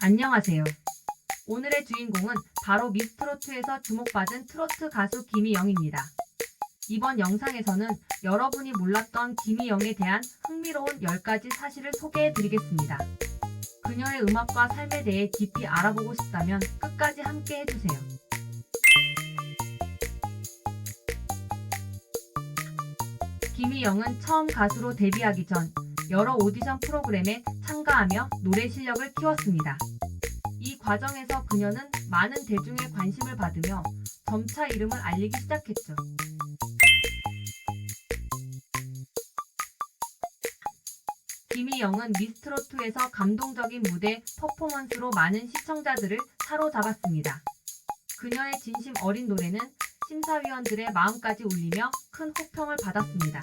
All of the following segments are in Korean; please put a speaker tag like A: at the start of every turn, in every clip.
A: 안녕하세요. 오늘의 주인공은 바로 미스트로트에서 주목받은 트로트 가수 김희영입니다. 이번 영상에서는 여러분이 몰랐던 김희영에 대한 흥미로운 10가지 사실을 소개해 드리겠습니다. 그녀의 음악과 삶에 대해 깊이 알아보고 싶다면 끝까지 함께 해주세요. 김희영은 처음 가수로 데뷔하기 전 여러 오디션 프로그램에 참가하며 노래 실력을 키웠습니다. 이 과정에서 그녀는 많은 대중의 관심을 받으며 점차 이름을 알리기 시작했죠. 김희영은 미스트로트에서 감동적인 무대 퍼포먼스로 많은 시청자들을 사로잡았습니다. 그녀의 진심 어린 노래는 심사위원들의 마음까지 울리며 큰 호평을 받았습니다.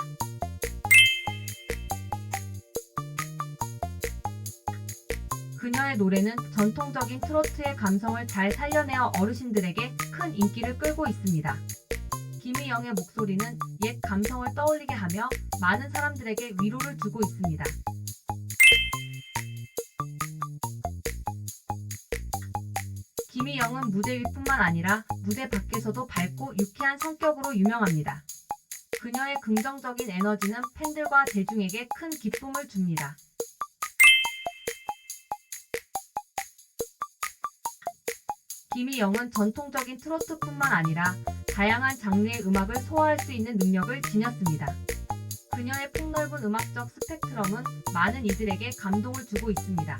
A: 그녀의 노래는 전통적인 트로트의 감성을 잘 살려내어 어르신들에게 큰 인기를 끌고 있습니다. 김희영의 목소리는 옛 감성을 떠올리게 하며 많은 사람들에게 위로를 주고 있습니다. 김희영은 무대 위뿐만 아니라 무대 밖에서도 밝고 유쾌한 성격으로 유명합니다. 그녀의 긍정적인 에너지는 팬들과 대중에게 큰 기쁨을 줍니다. 김희영은 전통적인 트로트뿐만 아니라 다양한 장르의 음악을 소화할 수 있는 능력을 지녔습니다. 그녀의 폭넓은 음악적 스펙트럼은 많은 이들에게 감동을 주고 있습니다.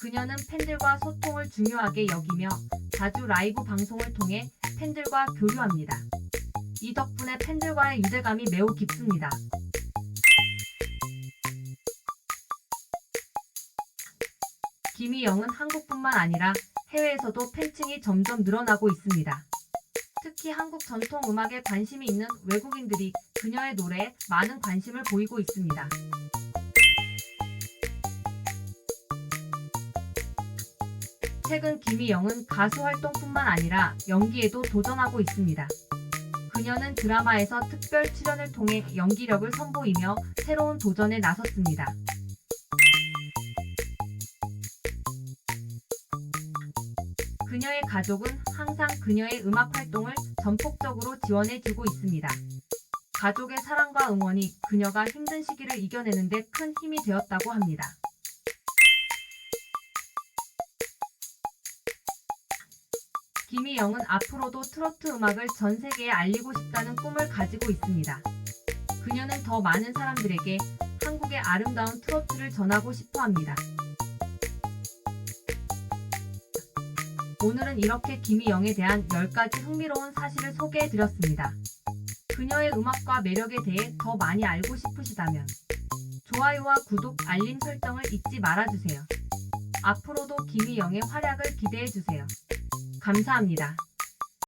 A: 그녀는 팬들과 소통을 중요하게 여기며 자주 라이브 방송을 통해 팬들과 교류합니다. 이 덕분에 팬들과의 유대감이 매우 깊습니다. 김희영은 한국뿐만 아니라 해외에서도 팬층이 점점 늘어나고 있습니다. 특히 한국 전통 음악에 관심이 있는 외국인들이 그녀의 노래에 많은 관심을 보이고 있습니다. 최근 김희영은 가수 활동뿐만 아니라 연기에도 도전하고 있습니다. 그녀는 드라마에서 특별 출연을 통해 연기력을 선보이며 새로운 도전에 나섰습니다. 그녀의 가족은 항상 그녀의 음악 활동을 전폭적으로 지원해주고 있습니다. 가족의 사랑과 응원이 그녀가 힘든 시기를 이겨내는 데 큰 힘이 되었다고 합니다. 김희영은 앞으로도 트로트 음악을 전 세계에 알리고 싶다는 꿈을 가지고 있습니다. 그녀는 더 많은 사람들에게 한국의 아름다운 트로트를 전하고 싶어 합니다. 오늘은 이렇게 김희영에 대한 10가지 흥미로운 사실을 소개해 드렸습니다. 그녀의 음악과 매력에 대해 더 많이 알고 싶으시다면 좋아요와 구독, 알림 설정을 잊지 말아주세요. 앞으로도 김희영의 활약을 기대해 주세요. 감사합니다.